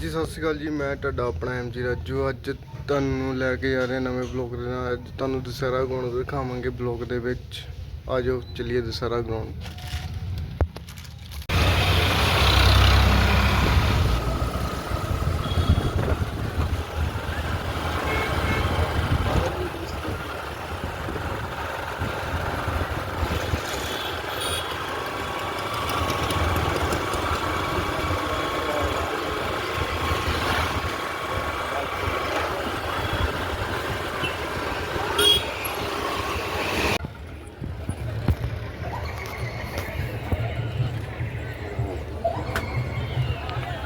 ਜੀ, ਸਤਿ ਸ਼੍ਰੀ ਅਕਾਲ ਜੀ, ਮੈਂ ਤੁਹਾਡਾ ਆਪਣਾ ਐਮਜੀ ਰਾਜੂ। ਅੱਜ ਤੁਹਾਨੂੰ ਲੈ ਕੇ ਆ ਰਿਹਾ ਨਵੇਂ ਬਲੌਗ ਦੇ ਨਾਲ। ਅੱਜ ਤੁਹਾਨੂੰ ਦਸਹਿਰਾ ਗਰਾਊਂਡ ਦਿਖਾਵਾਂਗੇ ਬਲੌਗ ਦੇ ਵਿੱਚ। ਆਜੋ ਚੱਲੀਏ ਦਸਹਿਰਾ ਗਰਾਊਂਡ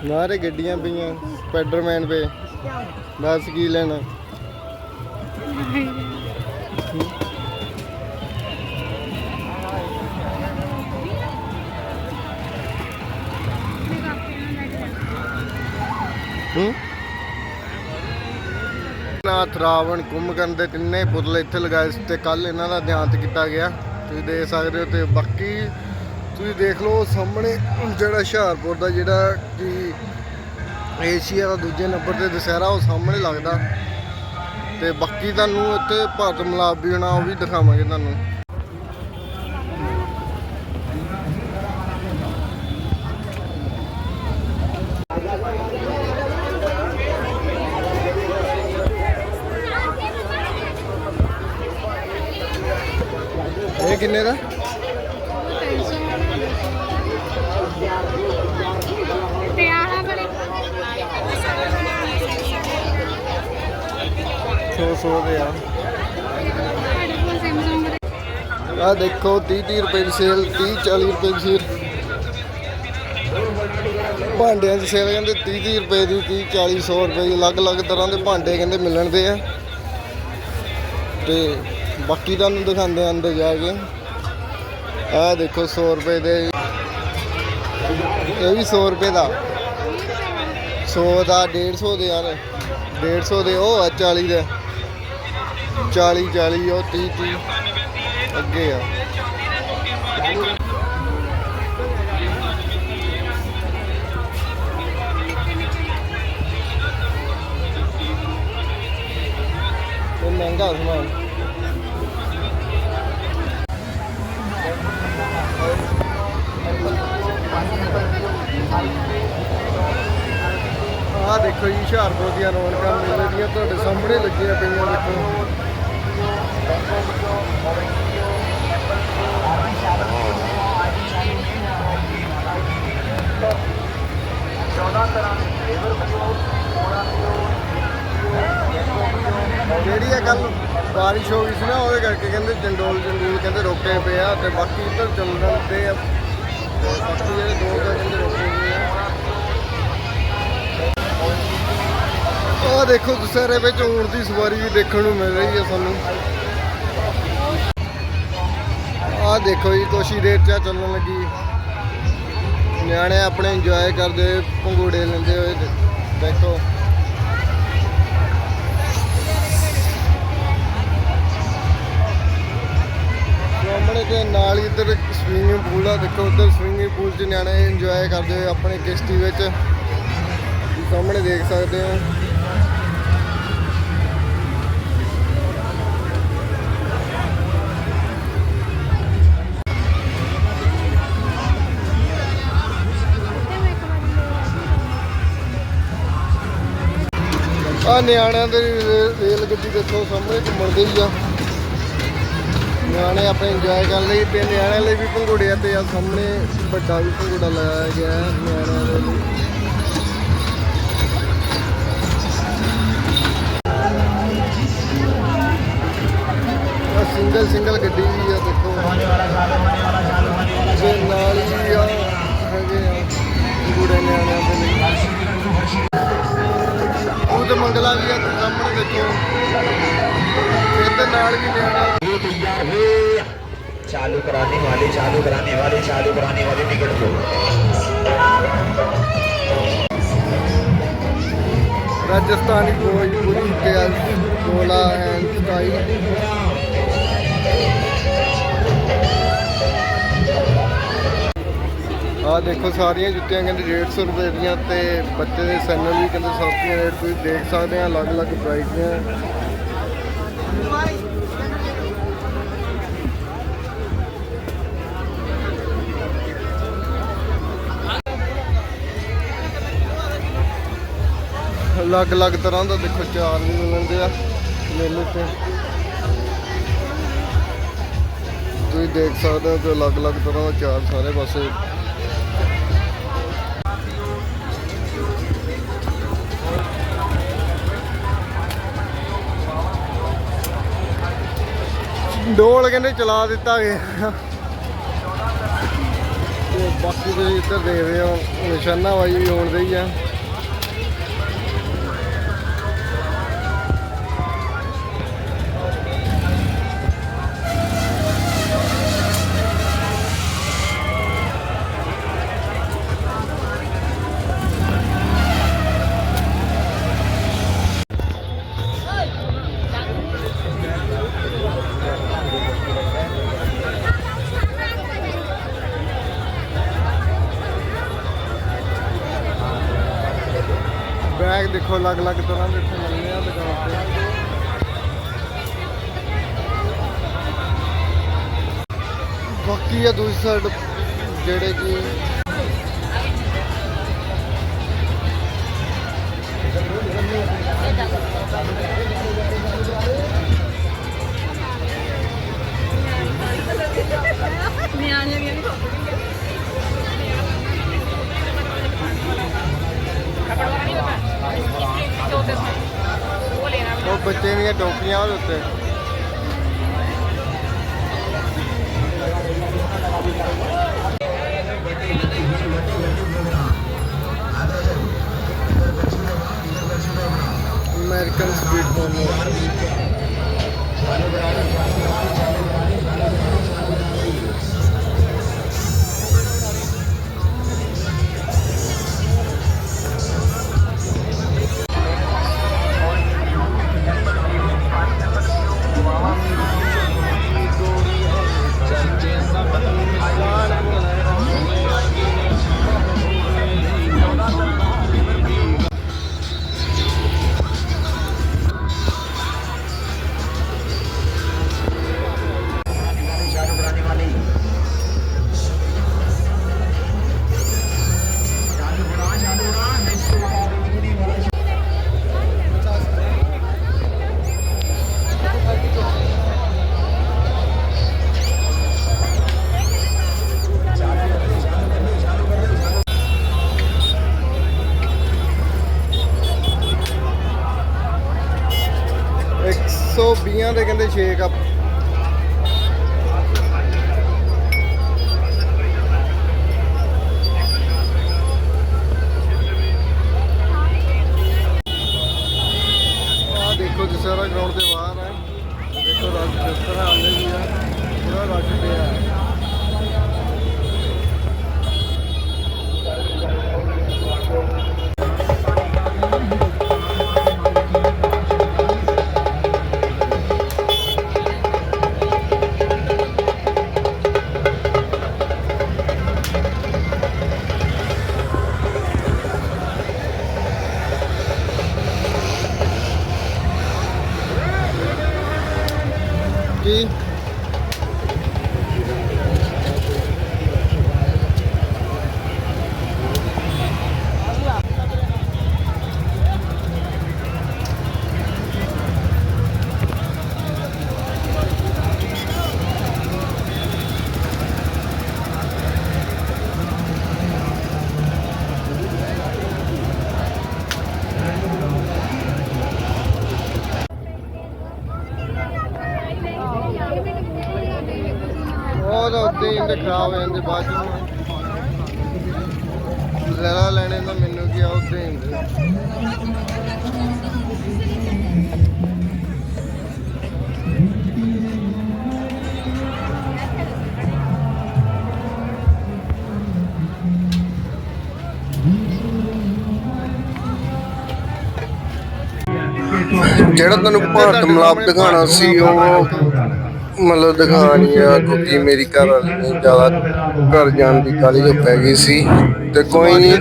ਨਾਰੇ ਗੱਡੀਆਂ ਪਈਆਂ ਸਪਾਈਡਰਮੈਨ ਪਏ। ਦੱਸ ਕੀ ਲੈਣਾ। ਨਾਥ ਰਾਵਣ ਕੁੰਭਕਰਨ ਦੇ ਤਿੰਨੇ ਪੁਤਲੇ ਇੱਥੇ ਲਗਾਏ ਸੀ ਤੇ ਕੱਲ ਇਹਨਾਂ ਦਾ ਦਿਹਾਂਤ ਕੀਤਾ ਗਿਆ। ਤੁਸੀਂ ਦੇਖ ਸਕਦੇ ਹੋ ਤੇ ਬਾਕੀ ਤੁਸੀਂ ਦੇਖ ਲਓ ਸਾਹਮਣੇ ਜਿਹੜਾ ਹੁਸ਼ਿਆਰਪੁਰ ਦਾ ਜਿਹੜਾ ਕਿ ਏਸ਼ੀਆ ਦਾ ਦੂਜੇ ਨੰਬਰ ਤੇ ਦੁਸਹਿਰਾ ਉਹ ਸਾਹਮਣੇ ਲੱਗਦਾ। ਤੇ ਬਾਕੀ ਤੁਹਾਨੂੰ ਇੱਥੇ ਭਾਰਤ ਮਿਲਾਪ ਵੀ ਹੋਣਾ, ਉਹ ਵੀ ਦਿਖਾਵਾਂਗੇ ਤੁਹਾਨੂੰ। ਇਹ ਕਿੰਨੇ ਦਾ? 100 100 ਦੇ ਆ। ਆ ਦੇਖੋ 30 30 ਰੁਪਏ ਦੀ ਸੇਲ 30 40 ਰੁਪਏ ਦੀ ਸੇਲ ਭਾਂਡਿਆਂ ਦੀ ਸੇਲ ਕਹਿੰਦੇ 30 30 ਰੁਪਏ ਦੀ 30 40 100 ਰੁਪਏ ਦੀ, ਅਲੱਗ-ਅਲੱਗ ਤਰ੍ਹਾਂ ਦੇ ਭਾਂਡੇ ਕਹਿੰਦੇ ਮਿਲਣ ਦੇ ਆ। ਤੇ ਬਾਕੀ ਤੁਹਾਨੂੰ ਦਿਖਾਉਂਦੇ ਆਂ ਅੰਦਰ ਜਾ ਕੇ। ਆ ਦੇਖੋ 100 ਰੁਪਏ ਦੇ। ਇਹ ਵੀ 100 ਰੁਪਏ ਦਾ। 100 ਦਾ 150 ਦੇ ਯਾਰ 150 ਦੇ, ਉਹ ਆ 40 ਦੇ। 40 40 ਉਹ 30 30 ਅੱਗੇ ਆ ਇਹ ਮਹਿੰਗਾ ਸਮਾਨ ਆਹ ਦੇਖੋ ਜੀ ਹੁਸ਼ਿਆਰਪੁਰ ਦੀਆਂ ਰੌਣਕਾਂ ਮੇਲੇ ਦੀਆਂ ਤੁਹਾਡੇ ਸਾਹਮਣੇ ਲੱਗੀਆਂ ਪਈਆਂ ਦੇਖੋ ਜਿਹੜੀ ਇਹ ਕੱਲ ਬਾਰਿਸ਼ ਹੋ ਗਈ ਸੀ ਨਾ, ਉਹਦੇ ਕਰਕੇ ਕਹਿੰਦੇ ਜੰਡੋਲ ਜੰਡੂਲ ਕਹਿੰਦੇ ਰੋਕੇ ਪਏ ਆ ਤੇ ਬਾਕੀ ਇੱਧਰ ਚੱਲਣ ਤੇ ਆ। ਬਾਕੀ ਜਿਹੜੇ ਦੋ ਕੁ ਕਹਿੰਦੇ ਰੋਕੇ ਹੋਏ ਆ। ਆਹ ਦੇਖੋ, ਦੁਸਹਿਰੇ ਵਿੱਚ ਊਂਟ ਦੀ ਸਵਾਰੀ ਵੀ ਦੇਖਣ ਨੂੰ ਮਿਲ ਰਹੀ ਹੈ ਸਾਨੂੰ। ਆਹ ਦੇਖੋ ਜੀ ਕੁਛ ਹੀ ਦੇਰ ਚ ਚੱਲਣ ਲੱਗੀ। ਨਿਆਣੇ ਆਪਣੇ ਇੰਜੋਏ ਕਰਦੇ ਹੋਏ, ਪੰਗੂੜੇ ਲੈਂਦੇ ਹੋਏ ਦੇਖੋ ਸਾਹਮਣੇ ਤੇ ਨਾਲ ਹੀ ਇੱਧਰ ਸਵਿਮਿੰਗ ਪੂਲ ਆ, ਦੇਖੋ ਉੱਧਰ ਸਵਿਮਿੰਗ ਪੂਲ 'ਚ ਨਿਆਣੇ ਇੰਜੋਏ ਕਰਦੇ ਹੋਏ ਆਪਣੇ ਕਿਸ਼ਤੀ ਵਿੱਚ। ਸਾਹਮਣੇ ਦੇਖ ਸਕਦੇ ਹੋ। ਨਿਆਣਿਆਂ ਦੇ ਰੇਲ ਗੱਡੀ ਦੇਖੋ ਸਾਹਮਣੇ ਘੁੰਮਣ ਹੀ ਆ। ਨਿਆਣੇ ਆਪਣੇ ਇੰਜੋਏ ਕਰਨ ਲਈ ਤੇ ਨਿਆਣਿਆਂ ਲਈ ਵੀ ਪੰਘੂੜੇ ਆ ਤੇ ਆ ਸਾਹਮਣੇ ਵੱਡਾ ਵੀ ਪੰਘੂੜਾ ਲਗਾਇਆ ਗਿਆ ਨਿਆਣਿਆਂ ਦੇ ਲਈ। ਸਿੰਗਲ ਸਿੰਗਲ ਗੱਡੀ ਵੀ ਆ ਦੇਖੋ। ਤੇ ਨਾਲ ਹੀ ਆ, ਹੈਗੇ ਆ। ਉਹ ਤੇ ਮੰਗਲਾ ਵੀ ਆ ਤੇ ਸਾਹਮਣੇ ਦੇਖੋ ਇਹਦੇ ਨਾਲ ਵੀ ਨਿਆਣਾ चालू कराने वाले चालू कराने वाले चालू कराने वाले टिकट को राजस्थानी भोजपुरी के गोला एंड स्टाइल ਆਹ ਦੇਖੋ ਸਾਰੀਆਂ ਜੁੱਤੀਆਂ ਕਹਿੰਦੇ 150 ਰੁਪਏ ਦੀਆਂ ਤੇ ਬੱਚੇ ਦੇ ਸੈਨਲ ਵੀ ਕਹਿੰਦੇ ਸਸਤੀਆਂ ਰੇਟ ਤੁਸੀਂ ਦੇਖ ਸਕਦੇ ਆ, ਅਲੱਗ-ਅਲੱਗ ਪ੍ਰਾਈਸ ਦੀਆਂ। ਅਲੱਗ-ਅਲੱਗ ਤਰ੍ਹਾਂ ਦਾ ਦੇਖੋ ਚਾਰ ਵੀ ਮਿਲਦੇ ਆ ਮੇਲੇ ਤੇ। ਤੁਸੀਂ ਦੇਖ ਸਕਦੇ ਹੋ ਕਿ ਅਲੱਗ-ਅਲੱਗ ਤਰ੍ਹਾਂ ਦਾ ਚਾਰ ਸਾਰੇ ਪਾਸੇ ਡੋਲ ਕਹਿੰਦੇ ਚਲਾ ਦਿੱਤਾ ਗਿਆ। ਤੇ ਬਾਕੀ ਤੁਸੀਂ ਇੱਧਰ ਦੇਖ ਰਹੇ ਹੋ ਨਿਸ਼ਾਨਾਬਾਜ਼ੀ ਵੀ ਹੋਣ ਰਹੀ ਆ। ਬੈਗ ਦੇਖੋ, ਅਲੱਗ-ਅਲੱਗ ਤਰ੍ਹਾਂ ਦੇ ਇੱਥੇ ਮਿਲਦੇ ਆ ਦੁਕਾਨ ਤੇ। ਬਾਕੀ ਆ ਦੂਜੀ ਸਾਈਡ ਜਿਹੜੇ ਕਿ ਉਹ ਬੱਚੇ ਦੀਆਂ ਉਹਦੇ ਉੱਤੇ? ਅਮਰੀਕਨ ਸਵੀਟ ਮੋਮੋ 120 ਦੇ ਕਹਿੰਦੇ 6 ਕੱਪ। ਦੇਖੋ ਗਰਾਊਂਡ ਦੇ ਬਾਹਰ ਹੈ। ਦੇਖੋ ਰੱਜ ਜਿਸ ਤਰ੍ਹਾਂ ਆਉਂਦੇ ਵੀ ਆ, ਪੂਰਾ ਰੱਜ ਪਿਆ। ਹੈ ਤਾਂ ਖਰਾਬ ਹੋ ਜਾਂਦੇ, ਬਾਅਦ ਚ ਲੈਣਾ ਲੈਣੇ ਤਾਂ ਮੈਨੂੰ ਕੀ ਆ ਉੱਤੇ ਹੁੰਦੇ। ਜਿਹੜਾ ਤੁਹਾਨੂੰ ਭਾਰਤ ਮਲਾਪ ਦਿਖਾਣਾ ਸੀ, ਉਹ ਮਤਲਬ ਦਿਖਾਣੀ ਆ ਕਿਉਂਕਿ ਮੇਰੀ ਘਰ ਵਾਲੀ ਨੇ ਜ਼ਿਆਦਾ ਘਰ ਜਾਣ ਦੀ ਕਾਲੀ ਜੋ ਪੈ ਗਈ ਸੀ। ਤੇ ਕੋਈ ਨਹੀਂ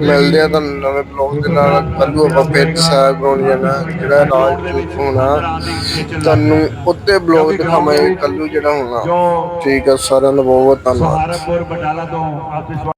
ਮਿਲਦੇ ਆ ਤੁਹਾਨੂੰ ਨਵੇਂ ਬਲੌਗ ਦੇ ਨਾਲ। ਕੱਲੂ ਆਪਾਂ ਫਿਰ ਸਾਗ ਬਣਾਉਣ ਜਾਣਾ ਜਿਹੜਾ ਚੂਕ ਹੋਣਾ। ਤੁਹਾਨੂੰ ਉੱਤੇ ਬਲੌਗ ਦਿਖਾਵਾਂਗੇ ਕੱਲੂ ਜਿਹੜਾ ਹੋਣਾ। ਠੀਕ ਆ ਸਾਰਿਆਂ ਦਾ ਬਹੁਤ ਬਹੁਤ ਧੰਨਵਾਦ ਬਟਾਲਾ ਤੋਂ